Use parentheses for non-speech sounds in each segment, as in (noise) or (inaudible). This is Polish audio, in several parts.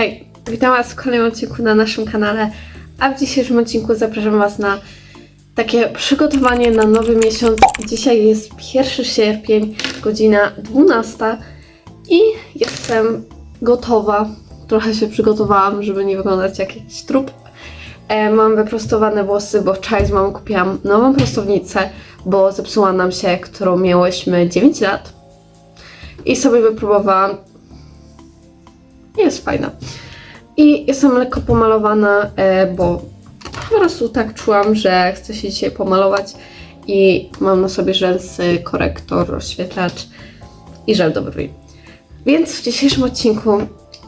Hej, witam Was w kolejnym odcinku na naszym kanale, a w dzisiejszym odcinku zapraszam Was na takie przygotowanie na nowy miesiąc. Dzisiaj jest 1 sierpień, godzina 12 i jestem gotowa. Trochę się przygotowałam, żeby nie wyglądać jak jakiś trup. E, mam wyprostowane włosy, bo wczoraj z mamą kupiłam nową prostownicę, bo zepsuła nam się, którą miałyśmy 9 lat. I sobie wypróbowałam. Jest fajna. I jestem lekko pomalowana, e, bo po prostu tak czułam, że chcę się dzisiaj pomalować. I mam na sobie rzęsy, korektor, rozświetlacz i żel do brwi. Więc w dzisiejszym odcinku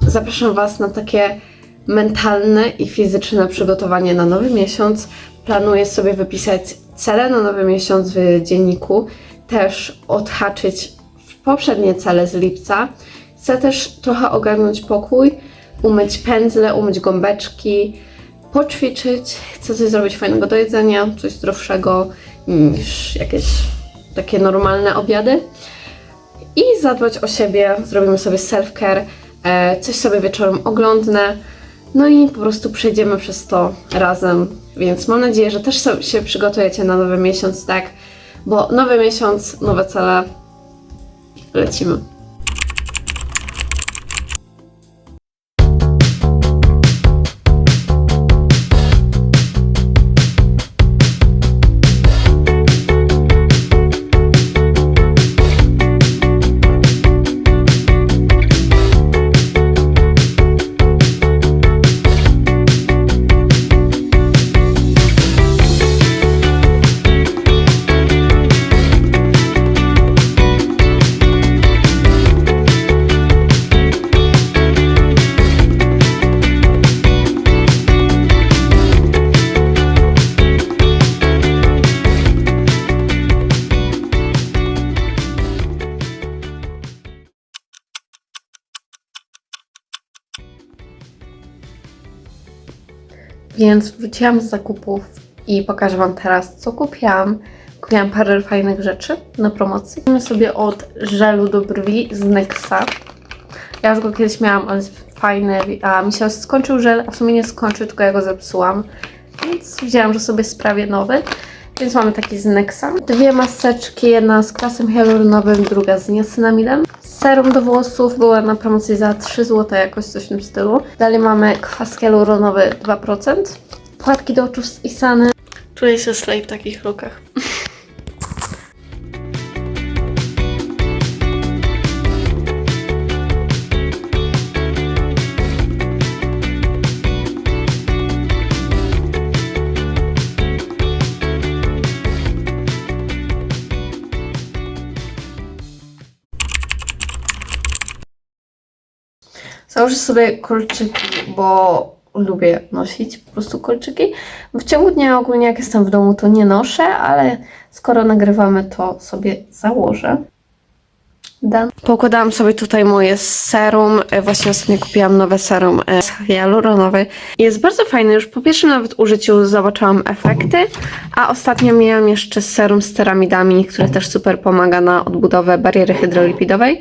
zapraszam Was na takie mentalne i fizyczne przygotowanie na nowy miesiąc. Planuję sobie wypisać cele na nowy miesiąc w dzienniku, też odhaczyć poprzednie cele z lipca. Chcę też trochę ogarnąć pokój, umyć pędzle, umyć gąbeczki, poćwiczyć. Chcę coś zrobić fajnego do jedzenia, coś zdrowszego niż jakieś takie normalne obiady. I zadbać o siebie, zrobimy sobie self-care, e, coś sobie wieczorem oglądnę. No i po prostu przejdziemy przez to razem. Więc mam nadzieję, że też się przygotujecie na nowy miesiąc, tak? Bo nowy miesiąc, nowe cele. Lecimy. Więc wróciłam z zakupów i pokażę Wam teraz, co kupiłam. Kupiłam parę fajnych rzeczy na promocji. Zacznijmy sobie od żelu do brwi z Nexa. Ja już go kiedyś miałam, on jest fajny, a mi się skończył żel, a w sumie nie skończył, tylko ja go zepsułam. Więc wzięłam, że sobie sprawię nowy. Więc mamy taki z Nexa. Dwie maseczki, jedna z kwasem hialuronowym, druga z niacinamidem. Serum do włosów była na promocji za 3 zł, jakoś coś w tym stylu. Dalej mamy kwas hialuronowy 2%. Płatki do oczu z Isany. Czuję się slay w takich lukach. (laughs) Założę sobie kolczyki, bo lubię nosić po prostu kolczyki. W ciągu dnia ogólnie jak jestem w domu to nie noszę, ale skoro nagrywamy to sobie założę. Pokładałam sobie tutaj moje serum. E, Właśnie ostatnio kupiłam nowe serum e, hialuronowe. Jest bardzo fajny. Już po pierwszym nawet użyciu zobaczyłam efekty, a ostatnio miałam jeszcze serum z ceramidami, które też super pomaga na odbudowę bariery hydrolipidowej.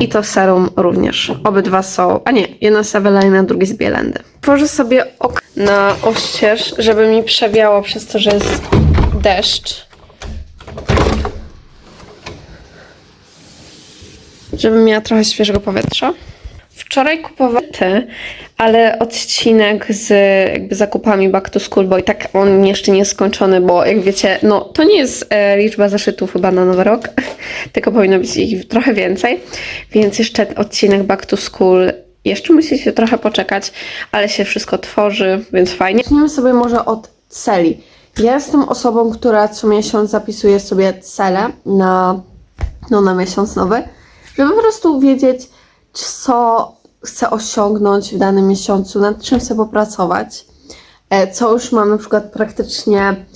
I to serum również. Obydwa są, a nie, jedna z Eveline, a drugi z Bielendy. Tworzę sobie ok na oścież, żeby mi przewiało przez to, że jest deszcz. Żebym miała trochę świeżego powietrza. Wczoraj kupowałam te, ale odcinek z jakby zakupami Back to School, bo i tak on jeszcze nie jest skończony, bo jak wiecie, no to nie jest e, liczba zaszytów chyba na nowy rok, (laughs) tylko powinno być ich trochę więcej, więc jeszcze odcinek Back to School jeszcze musi się trochę poczekać, ale się wszystko tworzy, więc fajnie. Zaczniemy sobie może od celi. Ja jestem osobą, która co miesiąc zapisuje sobie cele na, no, na miesiąc nowy, żeby po prostu wiedzieć, co chcę osiągnąć w danym miesiącu, nad czym chcę popracować, e, co już mam na przykład praktycznie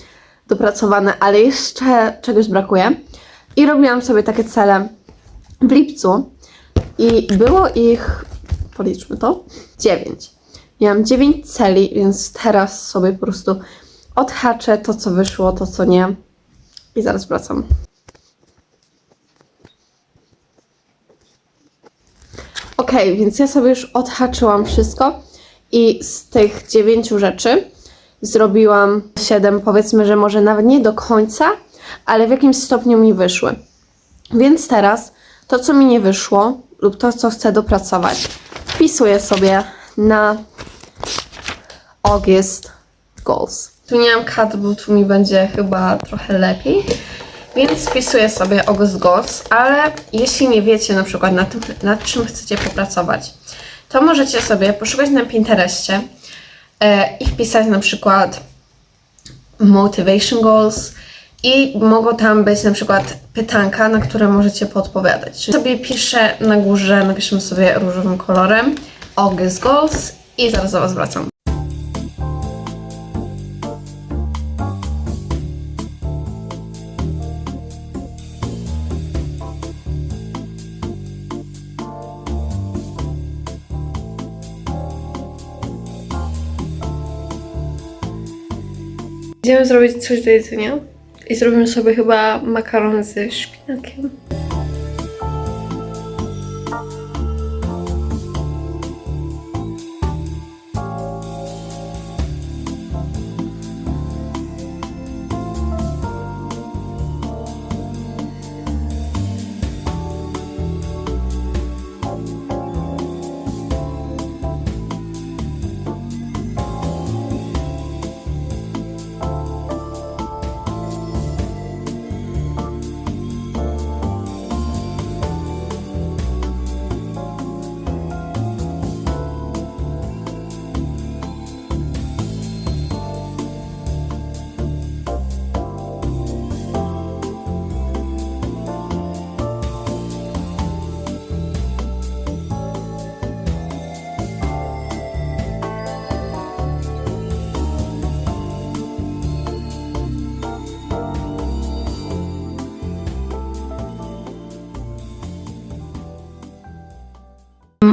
dopracowane, ale jeszcze czegoś brakuje. I robiłam sobie takie cele w lipcu i było ich, policzmy to, 9. Miałam 9 celi, więc teraz sobie po prostu odhaczę to, co wyszło, to, co nie. I zaraz wracam. Okej, więc ja sobie już odhaczyłam wszystko i z tych dziewięciu rzeczy zrobiłam siedem, powiedzmy, że może nawet nie do końca, ale w jakimś stopniu mi wyszły. Więc teraz to, co mi nie wyszło, lub to, co chcę dopracować, wpisuję sobie na August Goals. Tu nie mam cut, bo tu mi będzie chyba trochę lepiej. Więc wpisuję sobie August Goals, ale jeśli nie wiecie na przykład nad, tym, nad czym chcecie popracować, to możecie sobie poszukać na Pinterestie e, i wpisać na przykład motivation goals i mogą tam być na przykład pytanka, na które możecie podpowiadać. Czyli sobie piszę na górze, napiszemy sobie różowym kolorem August goals i zaraz do Was wracam. Idziemy zrobić coś do jedzenia i zrobimy sobie chyba makaron ze szpinakiem.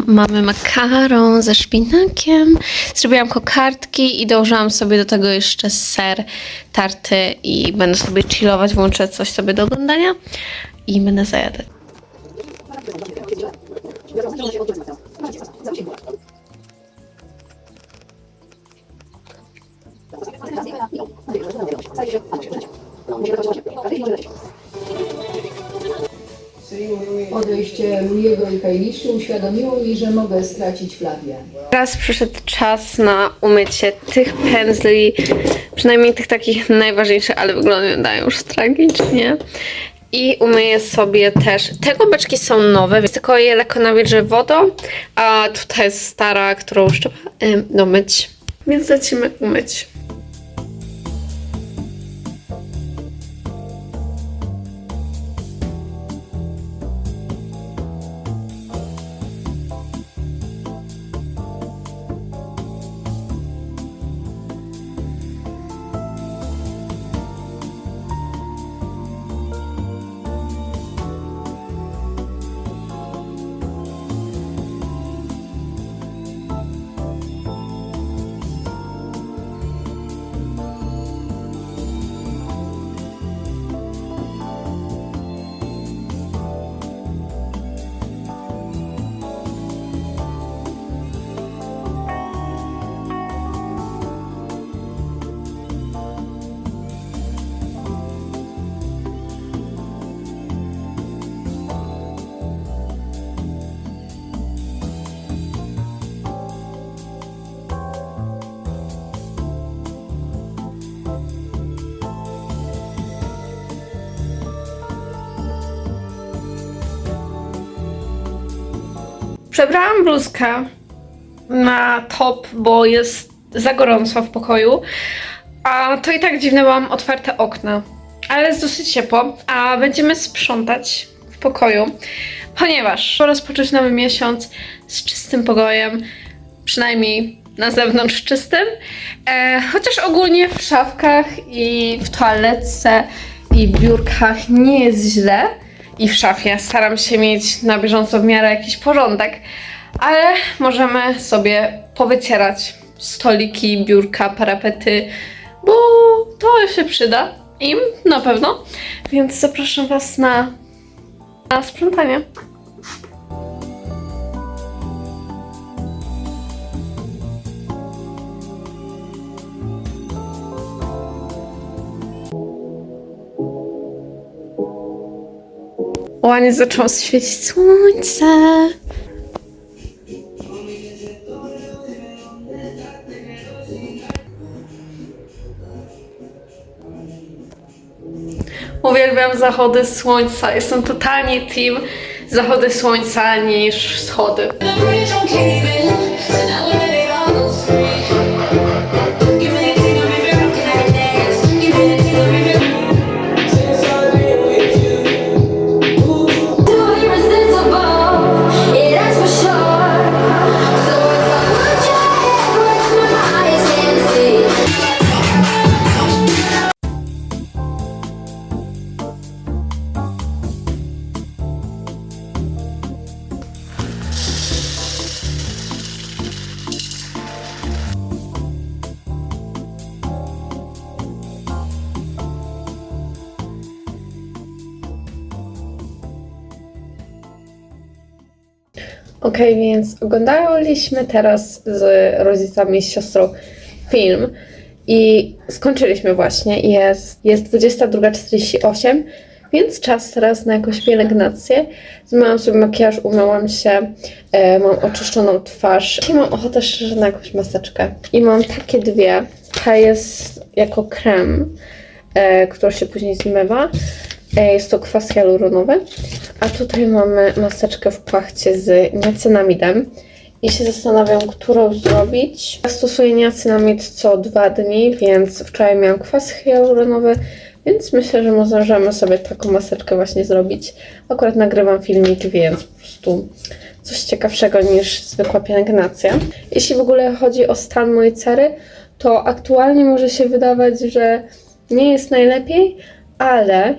Mamy makaron ze szpinakiem. Zrobiłam kokardki i dołożyłam sobie do tego jeszcze ser tarty i będę sobie chillować, włączę coś sobie do oglądania i będę zajadać. Odejście Louiego i Kajliszy uświadomiło mi, że mogę stracić Flawię. Teraz przyszedł czas na umycie tych pędzli, przynajmniej tych takich najważniejszych, ale wyglądają już tragicznie. I umyję sobie też. Te gąbeczki są nowe, więc tylko je lekko nawilżę wodą, a tutaj jest stara, którą już trzeba em, domyć. Więc lecimy umyć. Przebrałam bluzkę na top, bo jest za gorąco w pokoju. A to i tak dziwne, mam otwarte okna. Ale jest dosyć ciepło, a będziemy sprzątać w pokoju, ponieważ rozpocząć nowy miesiąc z czystym pokojem, przynajmniej na zewnątrz czystym. E, chociaż ogólnie w szafkach i w toaletce i w biurkach nie jest źle. I w szafie staram się mieć na bieżąco w miarę jakiś porządek, ale możemy sobie powycierać stoliki, biurka, parapety, bo to się przyda im na pewno. Więc zapraszam Was na, na sprzątanie. Ładnie zaczęło świecić słońce. Uwielbiam zachody słońca. Jestem totalnie team zachody słońca niż wschody. Okej, więc oglądaliśmy teraz z rodzicami z siostrą film i skończyliśmy właśnie. Jest, jest 22.48, więc czas teraz na jakąś pielęgnację. Zmyłam sobie makijaż, umyłam się, e, mam oczyszczoną twarz i mam ochotę szczerze na jakąś maseczkę. I mam takie dwie. Ta jest jako krem, e, który się później zmywa. E, Jest to kwas hialuronowy. A tutaj mamy maseczkę w płachcie z niacinamidem. I się zastanawiam, którą zrobić. Ja stosuję niacinamid co dwa dni, więc wczoraj miałam kwas hialuronowy, więc myślę, że możemy sobie taką maseczkę właśnie zrobić. Akurat nagrywam filmik, więc po prostu coś ciekawszego niż zwykła pielęgnacja. Jeśli w ogóle chodzi o stan mojej cery, to aktualnie może się wydawać, że nie jest najlepiej, ale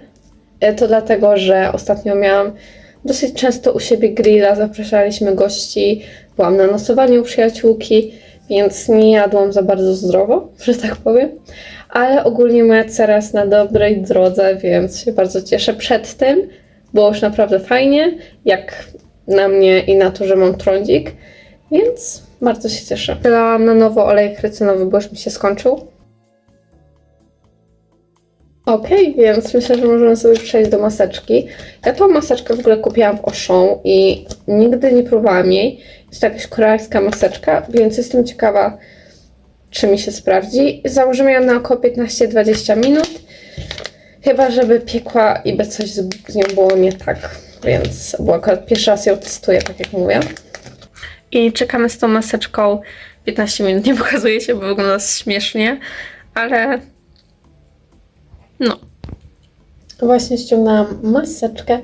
To dlatego, że ostatnio miałam dosyć często u siebie grilla, zapraszaliśmy gości, byłam na nosowaniu u przyjaciółki, więc nie jadłam za bardzo zdrowo, (laughs) że tak powiem. Ale ogólnie moja cera jest na dobrej drodze, więc się bardzo cieszę. Przed tym było już naprawdę fajnie, jak na mnie i na to, że mam trądzik, więc bardzo się cieszę. Wylałam na nowo olej krycynowy, bo już mi się skończył. Okej, więc myślę, że możemy sobie przejść do maseczki. Ja tą maseczkę w ogóle kupiłam w Auchan i nigdy nie próbowałam jej. Jest to jakaś koreańska maseczka, więc jestem ciekawa, czy mi się sprawdzi. Założymy ją na około 15-20 minut. Chyba, żeby piekła i by coś z, z nią było nie tak. Więc, bo akurat pierwszy raz ją testuję, tak jak mówię. I czekamy z tą maseczką 15 minut. Nie pokazuje się, bo wygląda śmiesznie, ale no. Właśnie ściągnęłam maseczkę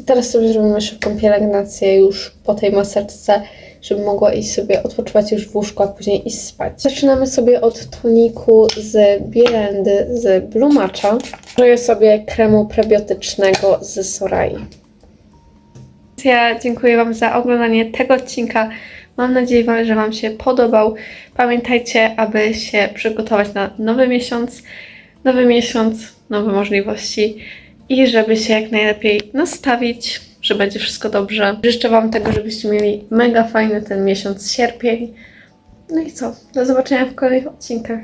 i teraz sobie zrobimy szybką pielęgnację już po tej maseczce, żeby mogła iść sobie odpoczywać już w łóżku, a później iść spać. Zaczynamy sobie od toniku z Bielendy z Blue Matcha. Użyję sobie kremu prebiotycznego z Sorai. Ja dziękuję Wam za oglądanie tego odcinka. Mam nadzieję, że Wam się podobał. Pamiętajcie, aby się przygotować na nowy miesiąc. Nowy miesiąc, nowe możliwości i żeby się jak najlepiej nastawić, że będzie wszystko dobrze. Życzę Wam tego, żebyście mieli mega fajny ten miesiąc sierpień. No i co? Do zobaczenia w kolejnych odcinkach.